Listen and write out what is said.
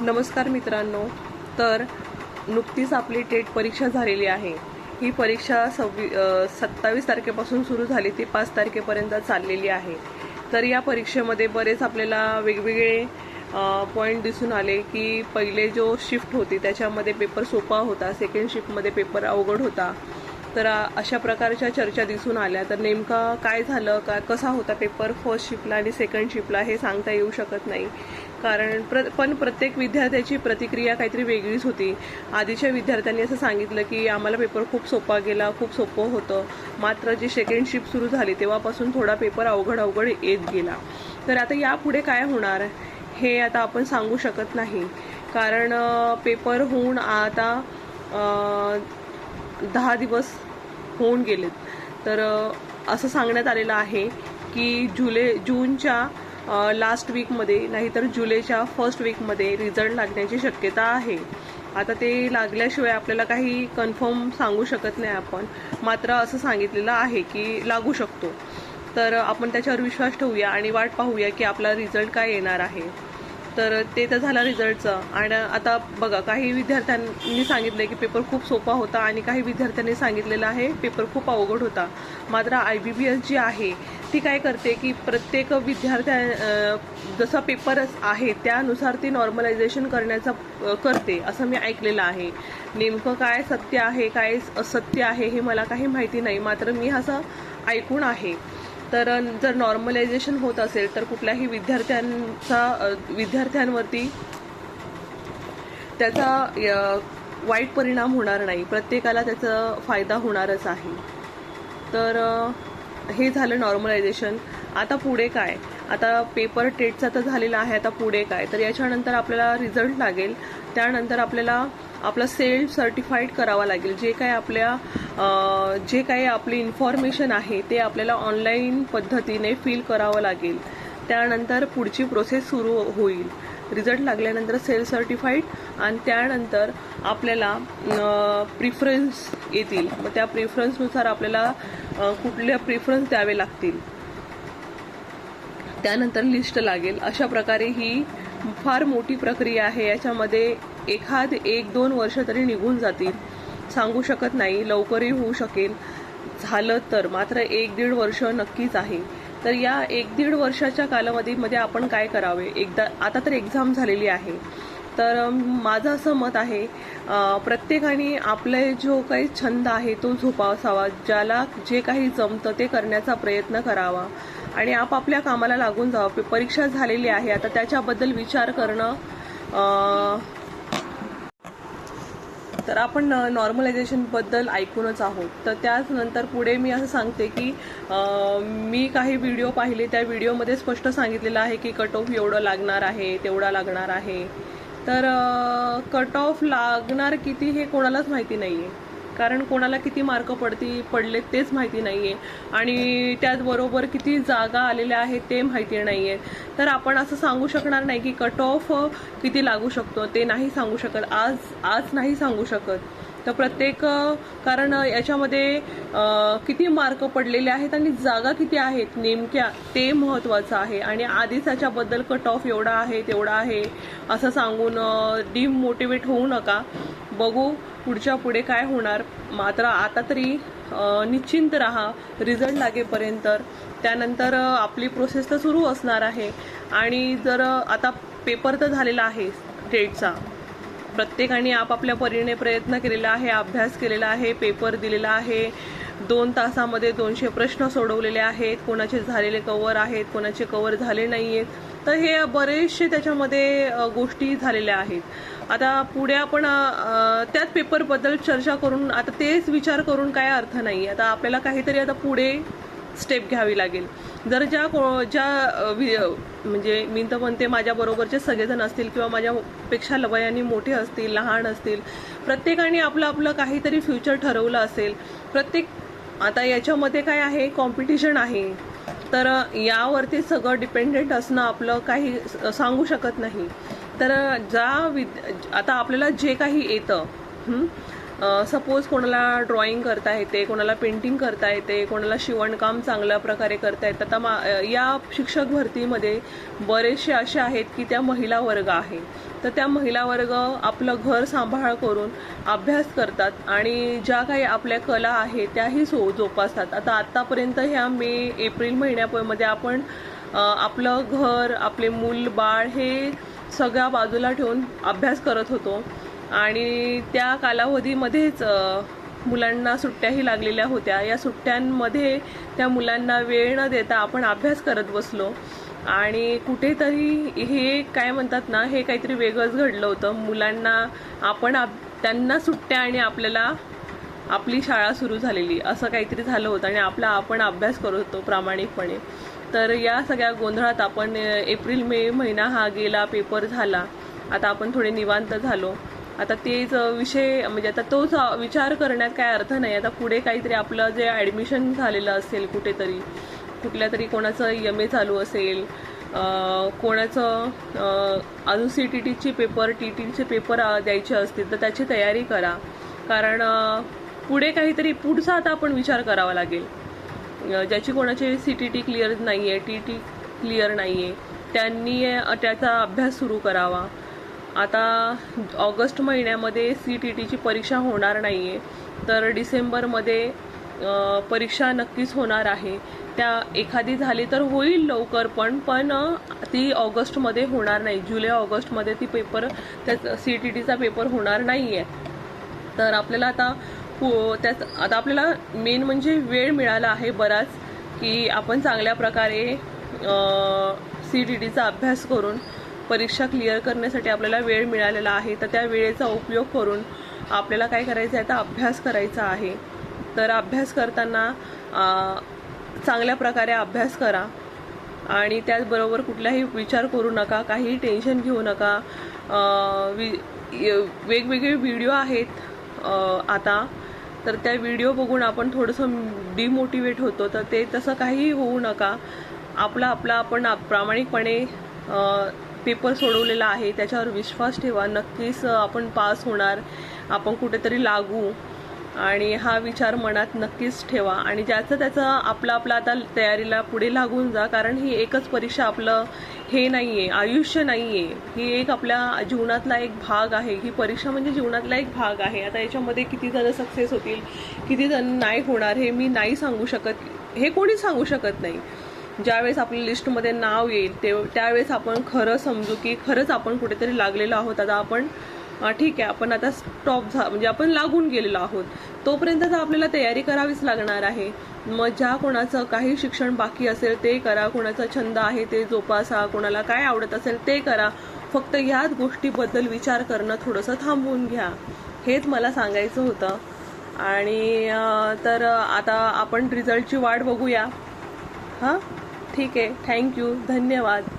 नमस्कार मित्रांनो. तर नुकतीच आपली टेट परीक्षा झालेली आहे. ही परीक्षा सव्वी सत्तावीस तारखेपासून सुरू झाली. ती पाच तारखेपर्यंत चाललेली आहे. तर या परीक्षेमध्ये बरेच आपल्याला वेगवेगळे पॉईंट दिसून आले की पहिले जो शिफ्ट होती त्याच्यामध्ये पेपर सोपा होता. सेकंड शिफ्टमध्ये पेपर अवघड होता. तर अशा प्रकारच्या चर्चा दिसून आल्या. तर नेमका काय झालं? का कसा होता पेपर फर्स्ट शिपला आणि सेकंड शिपला हे सांगता येऊ शकत नाही. कारण प्र पण प्रत्येक विद्यार्थ्याची प्रतिक्रिया काहीतरी वेगळीच होती. आधीच्या विद्यार्थ्यांनी असं सांगितलं की आम्हाला पेपर खूप सोपा गेला खूप सोपं होतं. मात्र जी सेकंड शिप सुरू झाली तेव्हापासून थोडा पेपर अवघड अवघड येत गेला. तर आता यापुढे काय होणार? हे आता आपण सांगू शकत नाही. कारण पेपर होऊन आता दहा दिवस होऊन गेलेत. तर असं सांगण्यात आलेलं आहे की जुलै जूनच्या लास्ट वीकमध्ये नाहीतर जुलैच्या फर्स्ट वीकमध्ये रिझल्ट लागण्याची शक्यता आहे. आता ते लागल्याशिवाय आपल्याला काही कन्फर्म सांगू शकत नाही आपण. मात्र असं सांगितलेलं आहे की लागू शकतो. तर आपण त्याच्यावर विश्वास ठेवूया आणि वाट पाहूया की आपला रिझल्ट काय येणार आहे. तर ते तर झालं रिझल्टचं. आणि आता बघा काही विद्यार्थ्यांनी सांगितलं की पेपर खूप सोपा होता आणि काही विद्यार्थ्यांनी सांगितलेलं आहे पेपर खूप अवघड होता. मात्र I B B S G आहे ती काय करते की प्रत्येक विद्यार्थ्या जसा पेपर आहे त्यानुसार ती नॉर्मलायझेशन करण्याचा करते असं मी ऐकलेलं आहे. नेमकं काय सत्य आहे काय असत्य आहे हे मला काही माहिती नाही मात्र मी असं ऐकून आहे. तर जर नॉर्मलायझेशन होत असेल तर कुठल्याही विद्यार्थ्यांचा विद्यार्थ्यांवरती त्याचा वाईट परिणाम होणार नाही. प्रत्येकाला त्याचा फायदा होणारच आहे. तर हे झालं नॉर्मलायझेशन आता पुढे काय? आता पेपर टेटचा तर झालेला आहे आता पुढे काय? तर याच्यानंतर आपल्याला रिझल्ट लागेल. त्यानंतर आपल्याला आपलं सेल्फ सर्टिफाईड करावा लागेल. जे काय आपल्या जे काही आपली इन्फॉर्मेशन आहे ते आपल्याला ऑनलाईन पद्धतीने फिल करावं लागेल. त्यानंतर पुढची प्रोसेस सुरू होईल. रिझल्ट लागल्यानंतर सेल्फ सर्टिफाईड आणि त्यानंतर आपल्याला प्रिफरन्स येतील. मग त्या प्रिफरन्सनुसार आपल्याला कुठल्या प्रिफरन्स द्यावे लागतील? त्यानंतर लिस्ट लागेल. अशा प्रकारे ही फार मोठी प्रक्रिया आहे. याच्यामध्ये एखाद एक दोन वर्ष तरी निघून जातील. सांगू शकत नाही. लवकरही होऊ शकेल. झालं तर. मात्र एक दीड वर्ष नक्कीच आहे. तर या एक दीड वर्षाच्या कालावधीमध्ये आपण काय करावे? एकदा आता तर एक्झाम झालेली आहे. तर माझं असं मत आहे प्रत्येकाने आपले जो काही छंद आहे तो जोपासावा. ज्याला जे काही जमतं ते करण्याचा प्रयत्न करावा. आणि आपापल्या कामाला लागून जावं परीक्षा झालेली आहे. आता त्याच्याबद्दल विचार करणं तर आपण नॉर्मलायझेशनबद्दल ऐकूनच आहोत. तर त्याचनंतर पुढे मी असं सांगते की मी काही व्हिडिओ पाहिले. त्या व्हिडिओमध्ये स्पष्ट सांगितलेलं आहे की कट ऑफ एवढं लागणार आहे तेवढा लागणार आहे. तर कट ऑफ लागणार किती हे कोणालाच माहिती नाही आहे कारण कोणाला किती मार्क पडती पडले तेच माहिती नाही आहे आणि त्याचबरोबर किती जागा आलेल्या आहेत ते माहिती नाही आहे तर आपण असं सांगू शकणार नाही की कट ऑफ किती लागू शकतो. ते नाही सांगू शकत. आज आज नाही सांगू शकत. तर प्रत्येक कारण याच्यामध्ये किती मार्क पडलेले आहेत आणि जागा किती आहेत नेमक्या ते महत्त्वाचं आहे. आणि आधीच त्याच्याबद्दल कट ऑफ एवढा आहे तेवढा आहे असं सांगून डिमोटिवेट होऊ नका. बघू पुढच्या पुढे काय होणार? मात्र आता तरी निश्चिंत राहा. रिझल्ट लागेपर्यंत. त्यानंतर आपली प्रोसेस तर सुरू असणार आहे. आणि जर आता पेपर तर झालेला आहे टेटचा प्रत्येकाने आपापल्या परीने प्रयत्न केलेला आहे अभ्यास केलेला आहे पेपर दिलेला आहे. दोन तासामध्ये दोनशे प्रश्न सोडवलेले आहेत. कोणाचे झालेले कवर आहेत कोणाचे कवर झाले नाही आहेत तर हे बरेचसे त्याच्यामध्ये गोष्टी झालेल्या आहेत. आता पुढे आपण त्याच पेपरबद्दल चर्चा करून आता तेच विचार करून काय अर्थ नाही. आता आपल्याला काहीतरी आता पुढे स्टेप घ्यावी लागेल. जर ज्या को- ज्या म्हणजे मी तर म्हणते माझ्याबरोबरचे सगळेजण असतील किंवा माझ्यापेक्षा लवयाने मोठे असतील लहान असतील प्रत्येकाने आपलं आपलं काहीतरी फ्युचर ठरवलं असेल प्रत्येक आता याच्यामध्ये काय आहे कॉम्पिटिशन आहे. तर यावरती सगळं डिपेंडेंट असणं आपलं काही सांगू शकत नाही. तर ज्या विद आता आपल्याला जे काही येतं सपोज कोणाला ड्रॉइंग करता येते कोणाला पेंटिंग करता येते कोणाला शिवणकाम चांगल्या प्रकारे करता येतं आता मा या शिक्षक भरतीमध्ये बरेचसे असे आहेत की त्या महिला वर्ग आहे. तर त्या महिला वर्ग आपलं घर सांभाळ करून अभ्यास करतात आणि ज्या काही आपल्या कला आहेत त्याही सो जोपासतात. आता आत्तापर्यंत ह्या मे एप्रिल महिन्यामध्ये आपण आपलं घर आपले मूल बाळ हे सगळ्या बाजूला ठेवून अभ्यास करत होतो. आणि त्या कालावधीमध्येच मुलांना सुट्ट्याही लागलेल्या होत्या. या सुट्ट्यांमध्ये त्या मुलांना वेळ न देता आपण अभ्यास करत बसलो. आणि कुठेतरी हे काय म्हणतात ना हे काहीतरी वेगळंच घडलं होतं. मुलांना आपण आप त्यांना सुट्ट्या आणि आपल्याला आपली शाळा सुरू झालेली असं काहीतरी झालं होतं आणि आपला आपण अभ्यास करत होतो प्रामाणिकपणे. तर या सगळ्या गोंधळात आपण एप्रिल मे महिना हा गेला पेपर झाला. आता आपण थोडे निवांत झालो. आता तेच विषय म्हणजे आता तोच विचार करण्यात काय अर्थ नाही. आता पुढे काहीतरी आपलं जे ॲडमिशन झालेलं असेल कुठेतरी कुठल्या तरी कोणाचं एम ए चालू असेल कोणाचं अजून सी टी टीचे पेपर टी टीचे पेपर द्यायचे असतील तर त्याची तयारी करा. कारण पुढे काहीतरी पुढचा आता आपण विचार करावा लागेल. ज्याची कोणाची सी टी टी क्लिअर नाही आहे टी टी क्लिअर नाही आहे त्यांनी त्याचा अभ्यास सुरू करावा. आता ऑगस्ट महिन्यामध्ये सी टी टीची परीक्षा होणार नाही आहे तर डिसेंबरमध्ये परीक्षा नक्कीच होणार आहे. त्या एखादी झाली तर होईल लवकर पण पण ती ऑगस्टमध्ये होणार नाही. जुलै ऑगस्टमध्ये ती पेपर त्या सी टी टीचा पेपर होणार नाही आहे तर आपल्याला आता हो, पो त्यात आता आपल्याला मेन म्हणजे वेळ मिळाला आहे बराच की आपण चांगल्या प्रकारे सी टी टीचा अभ्यास करून परीक्षा क्लिअर करण्यासाठी आपल्याला वेळ मिळालेला आहे तर त्या वेळेचा उपयोग करून आपल्याला काय करायचं आहे तर अभ्यास करायचा आहे. तर अभ्यास करताना चांगल्या प्रकारे अभ्यास करा. आणि त्याचबरोबर कुठलाही विचार करू नका काहीही टेन्शन घेऊ नका. वि- वेगवेगळे व्हिडिओ आहेत आता. तर त्या व्हिडिओ बघून आपण थोडंसं डिमोटिवेट होतो तर ते तसं काहीही होऊ नका. आपला आपला आपण प्रामाणिकपणे पेपर सोडवलेला आहे त्याच्यावर विश्वास ठेवा. नक्कीच आपण पास होणार. आपण कुठेतरी लागू. आणि हा विचार मनात नक्कीच ठेवा. आणि ज्याचं त्याचं आपलं आपलं आता तयारीला पुढे लागून जा कारण ही एकच परीक्षा आपलं हे नाही आहे आयुष्य नाही आहे ही एक आपल्या जीवनातला एक भाग आहे. ही परीक्षा म्हणजे जीवनातला एक भाग आहे. आता याच्यामध्ये किती जण सक्सेस होतील किती जण नाही होणार हे मी नाही सांगू शकत. हे कोणीच सांगू शकत नाही. ज्यावेळेस आपल्या लिस्टमध्ये नाव येईल ते त्यावेळेस आपण खरं समजू की खरंच आपण कुठेतरी लागलेलो आहोत. आता आपण ठीक आहे आपण आता स्टॉप झा म्हणजे आपण लागून गेलेलो आहोत. तोपर्यंत तर आपल्याला तयारी करावीच लागणार आहे. मग ज्या कोणाचं काही शिक्षण बाकी असेल ते करा. कोणाचा छंद आहे ते जोपासा. कोणाला काय आवडत असेल ते करा. फक्त ह्याच गोष्टीबद्दल विचार करणं थोडंसं थांबवून घ्या. हेच मला सांगायचं होतं. आणि तर आता आपण रिझल्टची वाट बघूया. हां? ठीक आहे. थँक्यू धन्यवाद.